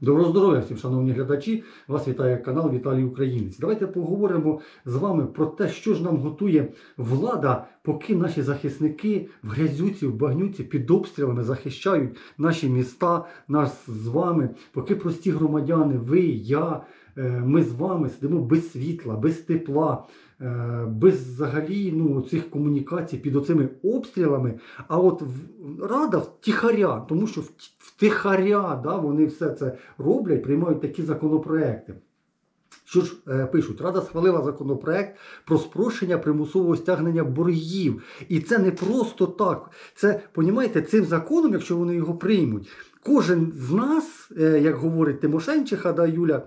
Доброго здоров'я всім, шановні глядачі! Вас вітає канал Віталій Українець. Давайте поговоримо з вами про те, що ж нам готує влада, поки наші захисники в грязюці, в багнюці під обстрілами захищають наші міста, нас з вами, поки прості громадяни, ви, я, ми з вами сидимо без світла, без тепла, е, без взагалі ну, цих комунікацій під оцими обстрілами. А от рада втіхаря, тому що вт- втихаря да, вони все це роблять, приймають такі законопроекти. Що ж е, пишуть, Рада схвалила законопроект про спрощення примусового стягнення боргів. І це не просто так. Це, понімаєте, цим законом, якщо вони його приймуть, кожен з нас, е, як говорить Тимошенчиха, да, Юля, е,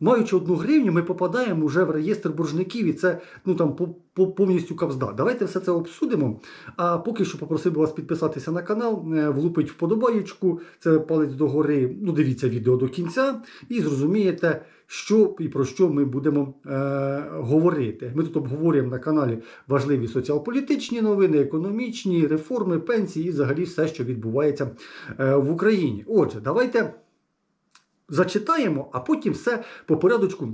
маючи одну гривню, ми попадаємо вже в реєстр боржників, і це ну, там, по, по, повністю капзда. Давайте все це обсудимо. А поки що попросив би вас підписатися на канал, е, влупить вподобаєчку, це палець догори. Ну, дивіться відео до кінця і зрозумієте, що і про що ми будемо е, говорити. Ми тут обговорюємо на каналі важливі соціал-політичні новини, економічні реформи, пенсії і взагалі все, що відбувається е, в Україні. Отже, давайте зачитаємо, а потім все по порядочку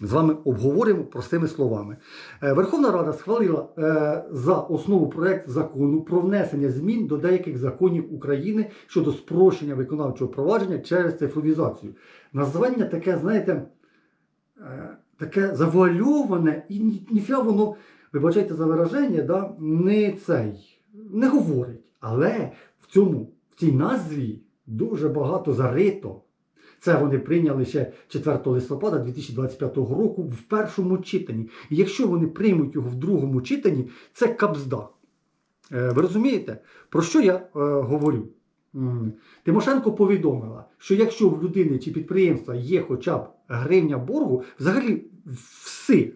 з вами обговоримо простими словами. Е, Верховна Рада схвалила е, за основу проект закону про внесення змін до деяких законів України щодо спрощення виконавчого провадження через цифровізацію. Названня таке, знаєте, е, таке завуальоване і ні- ніфіга воно, вибачайте за вираження, да, не цей, не говорить. Але в цьому, в цій назві дуже багато зарито. Це вони прийняли ще 4 листопада 2025 року в першому читанні. І якщо вони приймуть його в другому читанні, це кабзда. Е, Ви розумієте, про що я е, говорю? Тимошенко повідомила, що якщо в людини чи підприємства є хоча б гривня боргу, взагалі всіх,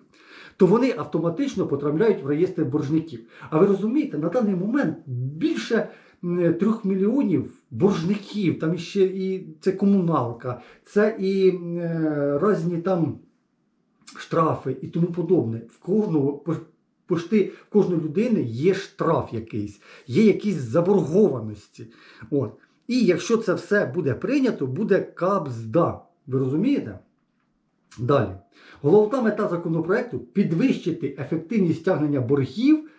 то вони автоматично потрапляють в реєстр боржників. А ви розумієте, на даний момент більше трьох мільйонів боржників, там ще і це комуналка, це і е, різні там штрафи і тому подобне. В кожного пошти в кожної людини є штраф якийсь, є якісь заборгованості. От. І якщо це все буде прийнято, буде кабзда. Ви розумієте? Далі. Головна мета законопроекту підвищити ефективність стягнення боргів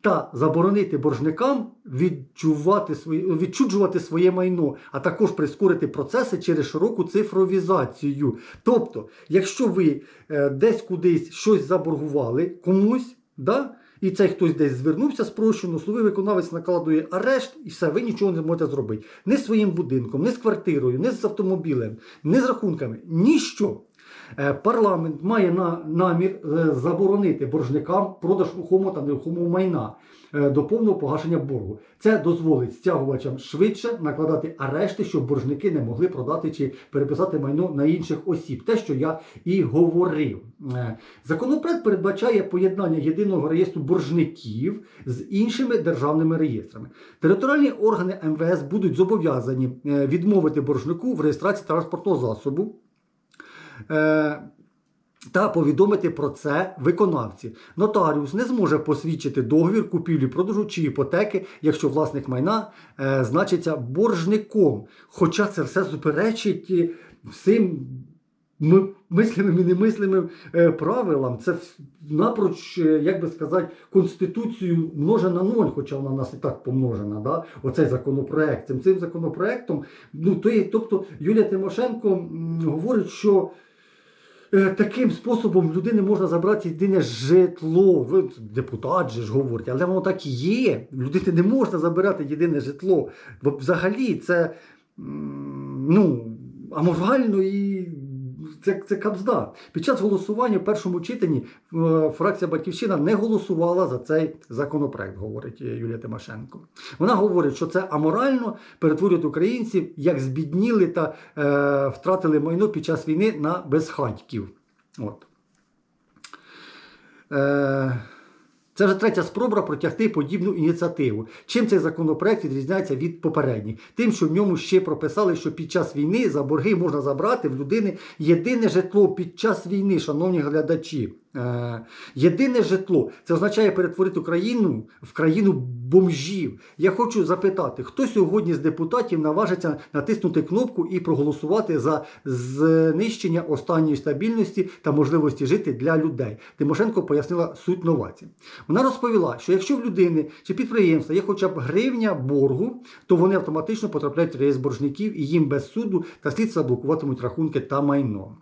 та заборонити боржникам відчувати свої, відчуджувати своє майно, а також прискорити процеси через широку цифровізацію. Тобто, якщо ви е, десь кудись щось заборгували комусь, да? і цей хтось десь звернувся спрощено, словий виконавець накладує арешт, і все, ви нічого не можете зробити. Не своїм будинком, не з квартирою, не з автомобілем, не з рахунками, ніщо. Е, Парламент має на, намір е, заборонити боржникам продаж рухомого та нерухомого майна е, до повного погашення боргу. Це дозволить стягувачам швидше накладати арешти, щоб боржники не могли продати чи переписати майно на інших осіб. Те, що я і говорив. Законопроект передбачає поєднання єдиного реєстру боржників з іншими державними реєстрами. Територіальні органи МВС будуть зобов'язані відмовити боржнику в реєстрації транспортного засобу. Е, та повідомити про це виконавці. Нотаріус не зможе посвідчити договір купівлі-продажу чи іпотеки, якщо власник майна е, значиться боржником. Хоча це все суперечить е, всім мислимим і немислимим е, правилам. Це напроч, е, як би сказати, конституцію множе на ноль, хоча вона в нас і так помножена. Да? Оцей законопроект. Цим, цим законопроектом, ну, то є, тобто Юлія Тимошенко м, говорить, що таким способом людини можна забрати єдине житло. Депутат же ж говорить, але воно так і є. В людини не можна забирати єдине житло. Бо Взагалі це ну, аморально і. Це, це кабзда. Під час голосування в першому читанні е, фракція Батьківщина не голосувала за цей законопроект, говорить е, Юлія Тимошенко. Вона говорить, що це аморально перетворюють українців, як збідніли та е, втратили майно під час війни на безхатьків. От. Е, це вже третя спроба протягти подібну ініціативу. Чим цей законопроект відрізняється від попередніх? Тим, що в ньому ще прописали, що під час війни за борги можна забрати в людини єдине житло під час війни, шановні глядачі. Е, єдине житло це означає перетворити Україну в країну бомжів. Я хочу запитати, хто сьогодні з депутатів наважиться натиснути кнопку і проголосувати за знищення останньої стабільності та можливості жити для людей. Тимошенко пояснила суть новації. Вона розповіла, що якщо в людини чи підприємства є хоча б гривня боргу, то вони автоматично потрапляють в реєстр боржників і їм без суду та слідства блокуватимуть рахунки та майно.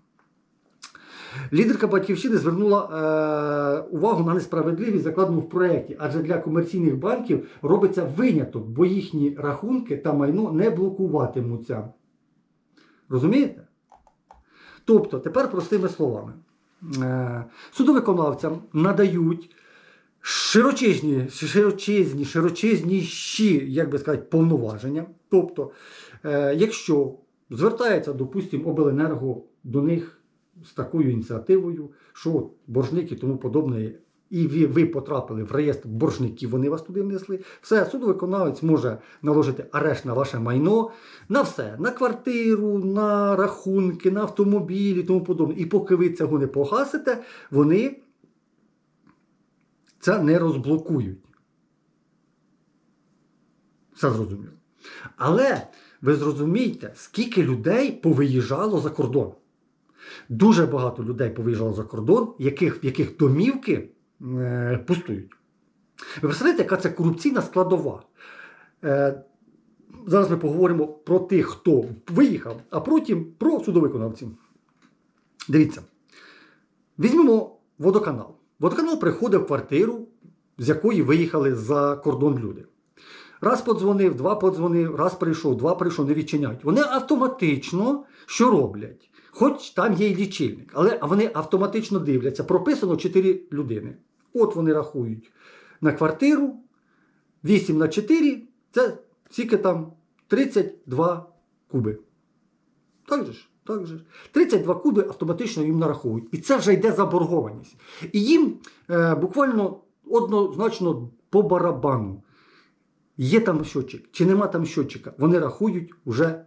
Лідерка батьківщини звернула е, увагу на несправедливість, закладену в проєкті, адже для комерційних банків робиться виняток, бо їхні рахунки та майно не блокуватимуться. Розумієте? Тобто, тепер простими словами, е, судовиконавцям надають широчезні, широчезні, широчезніші, як би сказати, повноваження. Тобто, е, якщо звертається, допустимо, обленерго до них з такою ініціативою, що боржник і тому подобне, і ви, ви потрапили в реєстр боржників, вони вас туди внесли. Все, судовиконавець може наложити арешт на ваше майно, на все, на квартиру, на рахунки, на автомобілі і тому подобне. І поки ви цього не погасите, вони це не розблокують. Все зрозуміло. Але ви зрозумієте, скільки людей повиїжджало за кордон. Дуже багато людей повиїжджало за кордон, яких, яких домівки е, пустують. Ви представляєте, яка це корупційна складова? Е, зараз ми поговоримо про тих, хто виїхав, а потім про судовиконавців. Дивіться, візьмемо водоканал. Водоканал приходить в квартиру, з якої виїхали за кордон люди. Раз подзвонив, два подзвонив, раз прийшов, два прийшов, не відчиняють. Вони автоматично що роблять? Хоч там є і лічильник, але вони автоматично дивляться. Прописано 4 людини. От вони рахують на квартиру 8 на 4 це скільки там 32 куби. Так же ж? Так же ж. 32 куби автоматично їм нараховують. І це вже йде заборгованість. І їм е, буквально однозначно по барабану. Є там щотчик, чи нема там щотчика, вони рахують вже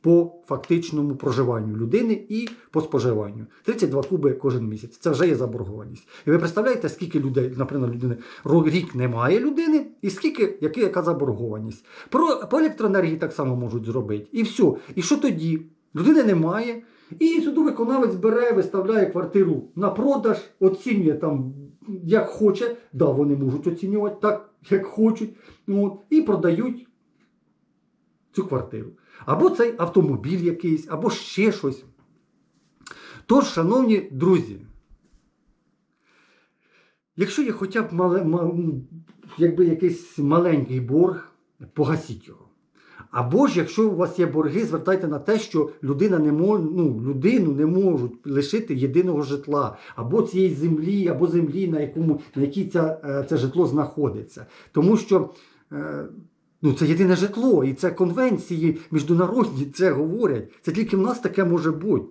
по фактичному проживанню людини і по споживанню. 32 куби кожен місяць. Це вже є заборгованість. І ви представляєте, скільки людей, наприклад, людини рік немає людини, і скільки, яка, яка заборгованість. Про, по електроенергії так само можуть зробити. І все. І що тоді? Людини немає. І судовиконавець бере, виставляє квартиру на продаж, оцінює там, як хоче. Да, вони можуть оцінювати так, як хочуть. От, і продають цю квартиру. Або цей автомобіль якийсь, або ще щось. Тож, шановні друзі, якщо є хоча б мале, якби якийсь маленький борг, погасіть його. Або ж, якщо у вас є борги, звертайте на те, що людина не мож, ну, людину не можуть лишити єдиного житла, або цієї землі, або землі, на, якому, на якій ця, е, це житло знаходиться. Тому що е, ну, це єдине житло, і це конвенції міжнародні це говорять. Це тільки в нас таке може бути.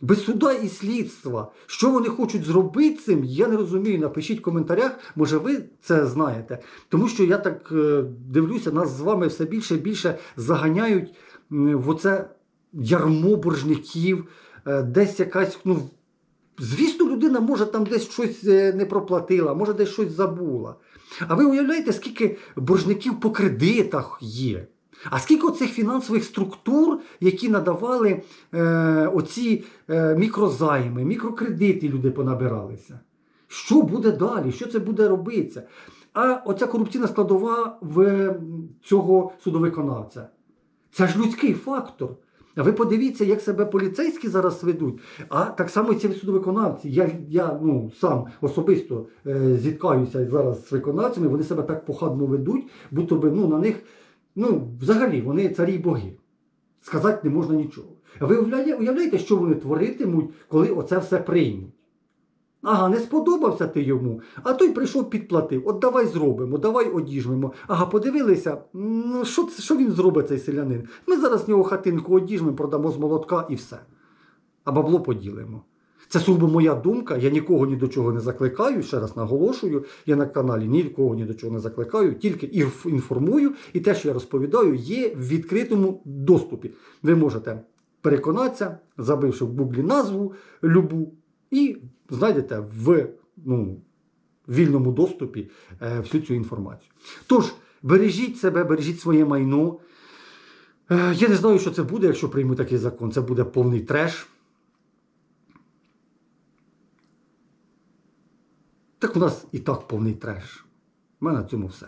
Без суда і слідства. Що вони хочуть зробити цим, я не розумію. Напишіть в коментарях, може ви це знаєте. Тому що я так е, дивлюся, нас з вами все більше і більше заганяють в оце ярмо боржників, е, десь якась. ну, Звісно, людина може там десь щось е, не проплатила, може десь щось забула. А ви уявляєте, скільки боржників по кредитах є? А скільки оцих фінансових структур, які надавали е, оці е, мікрозайми, мікрокредити люди понабиралися? Що буде далі? Що це буде робитися? А оця корупційна складова в цього судовиконавця. Це ж людський фактор. Ви подивіться, як себе поліцейські зараз ведуть. А так само і ці судовиконавці. Я, я ну, сам особисто е, зіткаюся зараз з виконавцями, вони себе так похабно ведуть, будто би ну, на них, ну, взагалі, вони царі боги. Сказати не можна нічого. А ви уявляєте, що вони творитимуть, коли оце все приймуть? Ага, не сподобався ти йому, а той прийшов підплатив. От давай зробимо, давай одіжмемо. Ага, подивилися, що, що він зробить, цей селянин? Ми зараз в нього хатинку одіжмемо, продамо з молотка і все. А бабло поділимо. Це сугубо моя думка. Я нікого ні до чого не закликаю. Ще раз наголошую, я на каналі нікого ні до чого не закликаю, тільки інформую, і те, що я розповідаю, є в відкритому доступі. Ви можете переконатися, забивши в гуглі назву любу, і знайдете в ну, вільному доступі е, всю цю інформацію. Тож, бережіть себе, бережіть своє майно. Е, Я не знаю, що це буде, якщо прийму такий закон. Це буде повний треш. Так у нас і так повний треш. У мене на цьому все.